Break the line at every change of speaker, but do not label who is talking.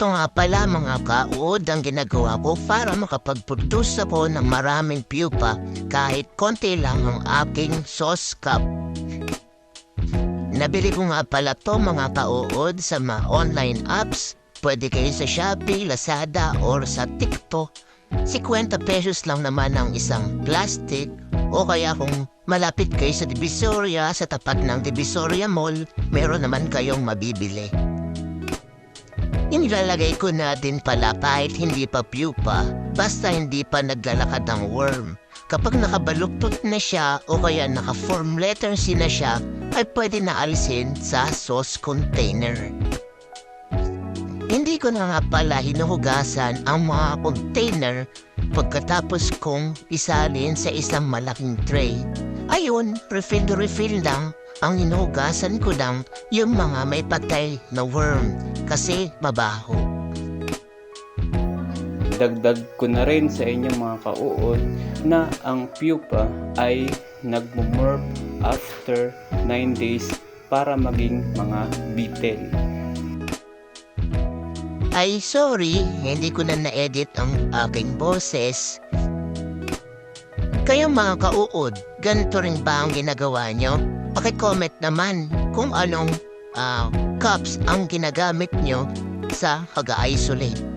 Ito nga pala mga kaod ang ginagawa ko para makapag-produce ako ng maraming pupa kahit konti lang ang aking sauce cup. Nabili ko nga pala to mga kaood sa mga online apps. Pwede kayo sa Shopee, Lazada, or sa TikTok. 50 pesos lang naman ang isang plastic o kaya kung malapit kayo sa Divisoria, sa tapat ng Divisoria Mall, meron naman kayong mabibili. Inilalagay ko na din pala kahit hindi pa pupa, basta hindi pa naglalakad ang worm. Kapag nakabaluktot na siya o kaya naka-form letter C na siya, ay pwede na alisin sa sauce container. Hindi ko na nga pala hinuhugasan ang mga container pagkatapos kong isalin sa isang malaking tray. Ayun, refill to refill lang. Ang hinuhugasan ko lang yung mga may patay na worm kasi mabaho.
Dagdag ko na rin sa inyong mga kauod na ang pupa ay nagmumorph after 9 days para maging mga beetle.
Ay sorry, hindi ko na na-edit ang aking boses. Kayo mga kauod, ganito rin ba ang ginagawa nyo? Pakicomment naman kung anong ah, cups ang ginagamit nyo sa pag-isolate.